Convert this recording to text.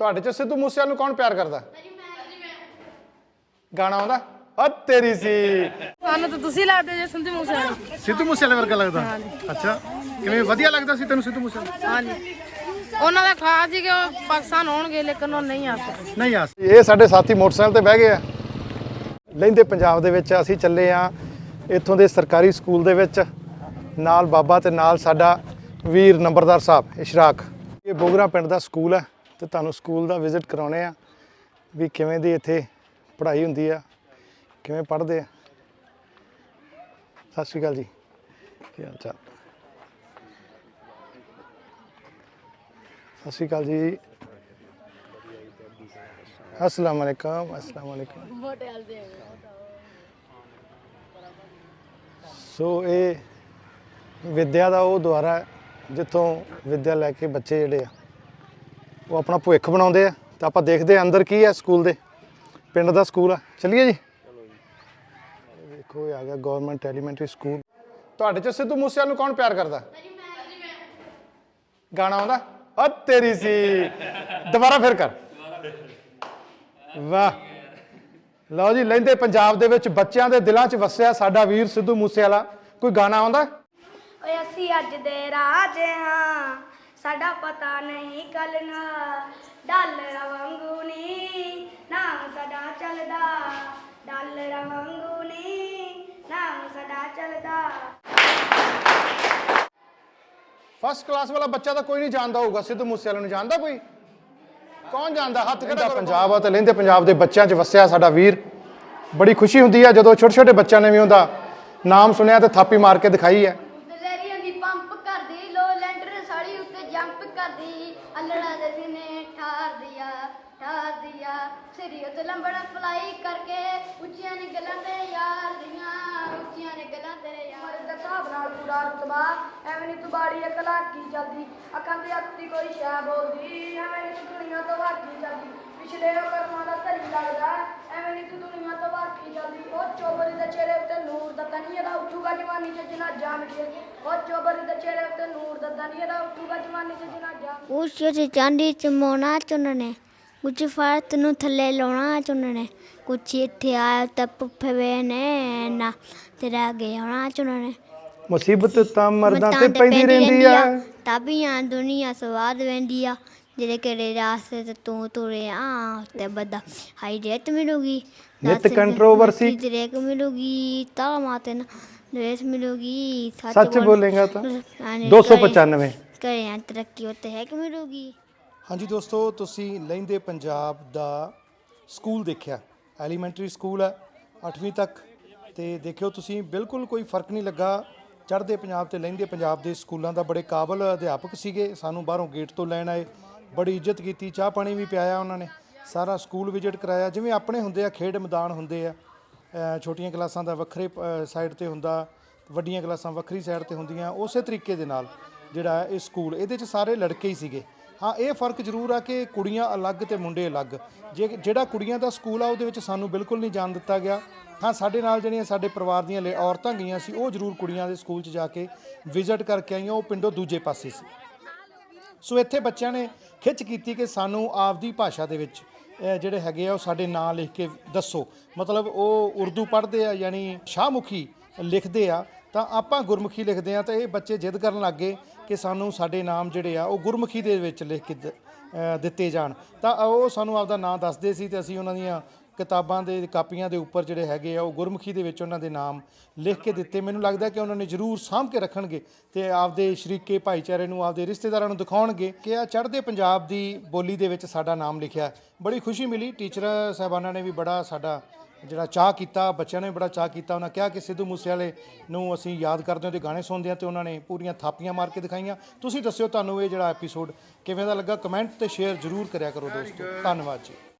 ਤੁਹਾਡੇ ਚ ਸਿੱਧੂ ਮੂਸੇਵਾਲ ਨੂੰ ਕੌਣ ਪਿਆਰ ਕਰਦਾ? ਗਾਣਾ ਆਉਂਦਾ? ਓ ਤੇਰੀ ਸੀ। ਸਾਨੂੰ ਤਾਂ ਤੁਸੀਂ ਲੱਗਦੇ ਜੇ ਸੰਧੂ ਮੂਸੇ ਸਿੱਧੂ ਮੂਸੇਵਾਲੇ ਵਰਗਾ ਲੱਗਦਾ? ਅੱਛਾ। ਕਿਵੇਂ ਵਧੀਆ ਲੱਗਦਾ ਸੀ ਤੈਨੂੰ ਸਿੱਧੂ ਮੂਸੇਵਾਲਾ? ਹਾਂਜੀ। ਉਹਨਾਂ ਦਾ ਖਾਸ ਸੀ ਕਿ ਉਹ ਪਾਕਿਸਤਾਨ ਹੋਣਗੇ ਲੇਕਿਨ ਉਹ ਨਹੀਂ ਆ ਸਕਦੇ ਨਹੀਂ ਆ ਇਹ ਸਾਡੇ ਸਾਥੀ ਮੋਟਰਸਾਈਕਲ ਤੇ ਬਹਿ ਗਏ ਆ। ਲਹਿੰਦੇ ਪੰਜਾਬ ਦੇ ਵਿੱਚ ਅਸੀਂ ਚੱਲੇ ਆ ਇੱਥੋਂ ਦੇ ਸਰਕਾਰੀ ਸਕੂਲ ਦੇ ਵਿੱਚ। ਨਾਲ ਬਾਬਾ ਤੇ ਨਾਲ ਸਾਡਾ ਵੀਰ ਨੰਬਰਦਾਰ ਸਾਹਿਬ ਇਸ਼ਰਾਕ। ਇਹ ਬੋਗਰਾ ਪਿੰਡ ਦਾ ਸਕੂਲ ਹੈ। ਤੇ ਤੁਹਾਨੂੰ ਸਕੂਲ ਦਾ ਵਿਜ਼ਿਟ ਕਰਾਉਣੇ ਆ ਵੀ ਕਿਵੇਂ ਦੀ ਇੱਥੇ ਪੜ੍ਹਾਈ ਹੁੰਦੀ ਆ, ਕਿਵੇਂ ਪੜ੍ਹਦੇ ਆ। ਸਤਿ ਸ਼੍ਰੀ ਅਕਾਲ ਜੀ। ਕੀ ਹਾਲ ਚਾਲ? ਸਤਿ ਸ਼੍ਰੀ ਅਕਾਲ ਜੀ। ਅਸਲਾਮ ਵਾਲੇਕਮ ਅਸਲਾਮ ਵਾਲੇਕਮ ਸੋ ਇਹ ਵਿਦਿਆ ਦਾ ਉਹ ਦੁਆਰਾ ਜਿੱਥੋਂ ਵਿਦਿਆ ਲੈ ਕੇ ਬੱਚੇ ਜਿਹੜੇ ਆ ਉਹ ਆਪਣਾ ਭਵਿੱਖ ਬਣਾਉਂਦੇ ਆ ਤਾਂ ਆਪਾਂ ਦੇਖਦੇ ਆ ਅੰਦਰ ਕੀ ਹੈ ਸਕੂਲ ਦੇ। ਪਿੰਡ ਦਾ ਸਕੂਲ ਆ। ਚਲਿਏ ਜੀ। ਦੇਖੋ ਇਹ ਆ ਗਿਆ ਗਵਰਨਮੈਂਟ ਐਲੀਮੈਂਟਰੀ ਸਕੂਲ ਤੁਹਾਡੇ ਚ ਸਿੱਧੂ ਮੂਸੇਵਾਲ ਨੂੰ ਕੌਣ ਪਿਆਰ ਕਰਦਾ? ਗਾਣਾ ਆਉਂਦਾ, ਓ ਤੇਰੀ ਸੀ। ਦੁਬਾਰਾ ਫਿਰ ਕਰ। ਵਾਹ। ਲਓ ਜੀ, ਲੈਂਦੇ ਪੰਜਾਬ ਦੇ ਵਿੱਚ ਬੱਚਿਆਂ ਦੇ ਦਿਲਾਂ 'ਚ ਵਸਿਆ ਸਾਡਾ ਵੀਰ ਸਿੱਧੂ ਮੂਸੇਵਾਲਾ। ਕੋਈ ਗਾਣਾ ਆਉਂਦਾ? ਓਏ ਅਸੀਂ ਅੱਜ ਦੇ ਰਾਜ ਹਾਂ। ਸਾਡਾ ਪਤਾ ਨਹੀਂ ਕੱਲ ਨਾ ਡਾਲਰ ਵਾਂਗੂ ਨੀ ਨਾਮ ਸਦਾ ਚੱਲਦਾ। ਡਾਲਰ ਵਾਂਗੂ ਨੀ ਨਾਮ ਸਦਾ ਚੱਲਦਾ। ਫਸਟ ਕਲਾਸ ਵਾਲਾ ਬੱਚਾ ਤਾਂ ਕੋਈ ਨਹੀਂ ਜਾਣਦਾ ਹੋਊਗਾ ਸਿੱਧੂ ਮੂਸੇਵਾਲੇ ਨੂੰ ਜਾਣਦਾ ਕੋਈ? ਕੌਣ ਜਾਣਦਾ? ਹੱਥ ਕਿਹੜਾ ਪੰਜਾਬ ਆ ਤੇ ਲੈਂਦੇ ਪੰਜਾਬ ਦੇ ਬੱਚਿਆਂ 'ਚ ਵਸਿਆ ਸਾਡਾ ਵੀਰ। ਬੜੀ ਖੁਸ਼ੀ ਹੁੰਦੀ ਆ ਜਦੋਂ ਛੋਟੇ ਛੋਟੇ ਬੱਚਿਆਂ ਨੇ ਵੀ ਉਹਦਾ ਨਾਮ ਸੁਣਿਆ ਤੇ ਥਾਪੀ ਮਾਰ ਕੇ ਦਿਖਾਈ ਹੈ ਦਲੇਰੀਆਂ ਦੀ ਪੰਪ ਕਰਦੀ ਲੋ ਲੈਂਡਰ ਸਾੜੀ ਉੱਤੇ ਜੰਪ ਅਲੜਾ ਦੇ ਸਿਨੇ ਠਾਰ ਦਿਆ ਠਾਰ ਦਿਆ। ਸਿਰੀ ਉੱਤੇ ਲੰਬੜਾ ਫਲਾਈ ਕਰਕੇ ਉੱਚੀਆਂ ਨੇ ਗੱਲਾਂ ਤੇ ਯਾਰ ਦੀਆਂ, ਉੱਚੀਆਂ ਨੇ ਗੱਲਾਂ ਤੇ ਯਾਰ ਦਾ ਸਾਬ ਨਾਲ ਪੂਰਾ ਰਤਬਾ ਐਵੇਂ ਨਹੀਂ ਤੂੰ ਬਾੜੀ ਅਕਲਾ ਕੀ ਜਲਦੀ ਅੱਖਾਂ ਤੇ ਅੱਤੀ ਕੋਈ ਸ਼ੈ ਬੋਲਦੀ, ਐਵੇਂ ਨਹੀਂ ਤੂੰ ਦੁਨੀਆ ਤੋਂ ਵਾਕੀ ਜਲਦੀ ਪਿਛਲੇ ਕਰਮਾਂ ਦਾ ਧਰੀ ਲੱਗਦਾ ਐਵੇਂ ਨਹੀਂ ਤੂੰ ਦੁਨੀਆ ਤੋਂ ਵਾਕੀ ਜਲਦੀ ਉਹ ਚੋਬਰੀ ਦੇ ਚਿਹਰੇ ਉੱਤੇ ਨੂਰ ਦਾ ਤਨੀ ਇਹਦਾ ਉੱਠੂਗਾ ਜਵਾਨੀ ਚ ਜਿਨਾ ਜਾਣ ਕੇ। ਉਹ ਚੋਬਰੀ ਦੇ ਚਿਹਰੇ ਉੱਤੇ ਨੂਰ ਦਾ ਤਨੀ ਇਹਦਾ ਉੱਠੂਗਾ ਜਵਾਨੀ ਚ ਜਿਨਾ ਜਾਣ ਉਸ ਚ ਚਾਂਦੀ ਚ ਮੋਨਾ ਚੁੰਨਣੇ ਕੁਝ ਫਰਤ ਨੂੰ ਥੱਲੇ ਲਾਉਣਾ ਚੁੰਨਣੇ ਕੁਝ ਇੱਥੇ ਆਇਆ ਤਾਂ ਪੁੱਫੇ ਵੇ ਨੇ ਨਾ ਤੇਰਾ ਅੱਗੇ ਆਉਣਾ ਚੁੰਨਣੇ ਮੁਸੀਬਤ ਤਾਂ ਮਰਦਾਂ ਤੇ ਪੈਂਦੀ ਰਹਿੰਦੀ ਆ। ਤਾਬੀਆਂ ਦੁਨੀਆ ਸਵਾਦ ਵੰਦੀ ਆ। ਜਿਹੜੇ ਕਿਹੜੇ ਰਾਸਤੇ ਤੇ ਤੂੰ ਤੁਰਿਆ ਤੇ ਬਦਾ ਹਾਈ ਰੇਤ ਮਿਲੂਗੀ ਨਿੱਤ controversy। ਤੇਰੇ ਕੋ ਮਿਲੂਗੀ ਤਾਂ ਮਾਤੇ ਨਾ ਰੇਸ ਮਿਲੂਗੀ ਸੱਚ ਬੋਲੇਗਾ ਤਾਂ। ਹਾਂਜੀ, 295 ਕਰਿਆ ਤਰੱਕੀ ਉੱਤੇ ਹੈ ਕਿ ਮਿਲੂਗੀ? ਹਾਂਜੀ ਦੋਸਤੋ ਤੁਸੀਂ ਲਹਿੰਦੇ ਪੰਜਾਬ ਦਾ ਸਕੂਲ ਦੇਖਿਆ। ਐਲੀਮੈਂਟਰੀ ਸਕੂਲ ਹੈ 8ਵੀਂ ਤੱਕ। ਤੇ ਦੇਖਿਓ ਤੁਸੀਂ ਬਿਲਕੁਲ ਕੋਈ ਫ਼ਰਕ ਨਹੀਂ ਲੱਗਾ। ਚੜ੍ਹਦੇ ਪੰਜਾਬ ਤੇ ਲਹਿੰਦੇ ਪੰਜਾਬ ਦੇ ਸਕੂਲਾਂ ਦਾ ਬੜੇ ਕਾਬਲ ਅਧਿਆਪਕ ਸੀਗੇ। ਸਾਨੂੰ ਬਾਹਰੋਂ ਗੇਟ ਤੋਂ ਲੈਣ ਆਏ। ਬੜੀ ਇੱਜ਼ਤ ਕੀਤੀ, ਚਾਹ ਪਾਣੀ ਵੀ ਪਿਆਇਆ ਉਹਨਾਂ ਨੇ, ਸਾਰਾ ਸਕੂਲ ਵਿਜ਼ਿਟ ਕਰਾਇਆ। ਜਿਵੇਂ ਆਪਣੇ ਹੁੰਦੇ ਆ, ਖੇਡ ਮੈਦਾਨ ਹੁੰਦੇ ਆ ਛੋਟੀਆਂ ਕਲਾਸਾਂ ਦਾ ਵੱਖਰੇ ਸਾਈਡ ਤੇ ਹੁੰਦਾ, ਵੱਡੀਆਂ ਕਲਾਸਾਂ ਵੱਖਰੀ ਸਾਈਡ ਤੇ ਹੁੰਦੀਆਂ, ਉਸੇ ਤਰੀਕੇ ਦੇ ਨਾਲ ਜਿਹੜਾ ਇਹ ਸਕੂਲ, ਇਹਦੇ 'ਚ ਸਾਰੇ ਲੜਕੇ ਹੀ ਸੀਗੇ। ਹਾਂ, ਇਹ ਫ਼ਰਕ ਜ਼ਰੂਰ ਆ ਕਿ ਕੁੜੀਆਂ ਅਲੱਗ ਤੇ ਮੁੰਡੇ ਅਲੱਗ। ਜੇ ਜਿਹੜਾ ਕੁੜੀਆਂ ਦਾ ਸਕੂਲ ਆ, ਉਹਦੇ ਵਿੱਚ ਸਾਨੂੰ ਬਿਲਕੁਲ ਨਹੀਂ ਜਾਣ ਦਿੱਤਾ ਗਿਆ। ਹਾਂ, ਸਾਡੇ ਨਾਲ ਜਿਹੜੀਆਂ ਸਾਡੇ ਪਰਿਵਾਰ ਦੀਆਂ ਲੇ- ਔਰਤਾਂ ਗਈਆਂ ਸੀ, ਉਹ ਜ਼ਰੂਰ ਕੁੜੀਆਂ ਦੇ ਸਕੂਲ 'ਚ ਜਾ ਕੇ ਵਿਜ਼ਿਟ ਕਰਕੇ ਆਈਆਂ, ਉਹ ਪਿੰਡੋਂ ਦੂਜੇ ਪਾਸੇ ਸੀ। ਸੋ ਇੱਥੇ ਬੱਚਿਆਂ ਨੇ ਖਿੱਚ ਕੀਤੀ ਕਿ ਸਾਨੂੰ ਆਪਦੀ ਭਾਸ਼ਾ ਦੇ ਵਿੱਚ ਜਿਹੜੇ ਹੈਗੇ ਆ ਉਹ ਸਾਡੇ ਨਾਂ ਲਿਖ ਕੇ ਦੱਸੋ। ਮਤਲਬ ਉਹ ਉਰਦੂ ਪੜ੍ਹਦੇ ਆ, ਯਾਨੀ ਸ਼ਾਹਮੁਖੀ ਲਿਖਦੇ ਆ, ਤਾਂ ਆਪਾਂ ਗੁਰਮੁਖੀ ਲਿਖਦੇ ਆ, ਤਾਂ ਇਹ ਬੱਚੇ ਜਿੱਦ ਕਰਨ ਲੱਗੇ ਕਿ ਸਾਨੂੰ ਸਾਡੇ ਨਾਮ ਜਿਹੜੇ ਆ, ਉਹ ਗੁਰਮੁਖੀ ਦੇ ਵਿੱਚ ਲਿਖ ਕੇ ਦਿੱਤੇ ਜਾਣ। ਤਾਂ ਉਹ ਸਾਨੂੰ ਆਪਦਾ ਨਾਂ ਦੱਸਦੇ ਸੀ ਤੇ ਅਸੀਂ ਉਹਨਾਂ ਦੀਆਂ ਕਿਤਾਬਾਂ ਦੇ ਕਾਪੀਆਂ ਦੇ ਉੱਪਰ ਜਿਹੜੇ ਹੈਗੇ ਆ, ਉਹ ਗੁਰਮੁਖੀ ਦੇ ਵਿੱਚ ਉਹਨਾਂ ਦੇ ਨਾਮ ਲਿਖ ਕੇ ਦਿੱਤੇ। ਮੈਨੂੰ ਲੱਗਦਾ ਕਿ ਉਹਨਾਂ ਨੇ ਜ਼ਰੂਰ ਸਾਂਭ ਕੇ ਰੱਖਣਗੇ ਤੇ ਆਪਦੇ ਸ਼ਰੀਕੇ ਭਾਈਚਾਰੇ ਨੂੰ, ਆਪਦੇ ਰਿਸ਼ਤੇਦਾਰਾਂ ਨੂੰ ਦਿਖਾਉਣਗੇ ਕਿ ਆ ਚੜ੍ਹਦੇ ਪੰਜਾਬ ਦੀ ਬੋਲੀ ਦੇ ਵਿੱਚ ਸਾਡਾ ਨਾਮ ਲਿਖਿਆ। ਬੜੀ ਖੁਸ਼ੀ ਮਿਲੀ। ਟੀਚਰ, ਸਾਹਿਬਾਨਾਂ ਨੇ ਵੀ ਬੜਾ ਸਾਡਾ ਜਿਹੜਾ ਚਾਹ ਕੀਤਾ, ਬੱਚਿਆਂ ਨੇ ਵੀ ਬੜਾ ਚਾਹ ਕੀਤਾ। ਉਹਨਾਂ ਕਿਹਾ ਕਿ ਸਿੱਧੂ ਮੂਸੇਵਾਲੇ ਨੂੰ ਅਸੀਂ ਯਾਦ ਕਰਦੇ ਹਾਂ ਤੇ ਗਾਣੇ ਸੁਣਦੇ ਹਾਂ ਤੇ ਉਹਨਾਂ ਨੇ ਪੂਰੀਆਂ ਥਾਪੀਆਂ ਮਾਰ ਕੇ ਦਿਖਾਈਆਂ। ਤੁਸੀਂ ਦੱਸਿਓ ਤੁਹਾਨੂੰ ਇਹ ਜਿਹੜਾ ਐਪੀਸੋਡ ਕਿਵੇਂ ਦਾ ਲੱਗਾ? ਕਮੈਂਟ ਤੇ ਸ਼ੇਅਰ ਜ਼ਰੂਰ ਕਰਿਆ ਕਰੋ ਦੋਸਤੋ। ਧੰਨਵਾਦ ਜੀ।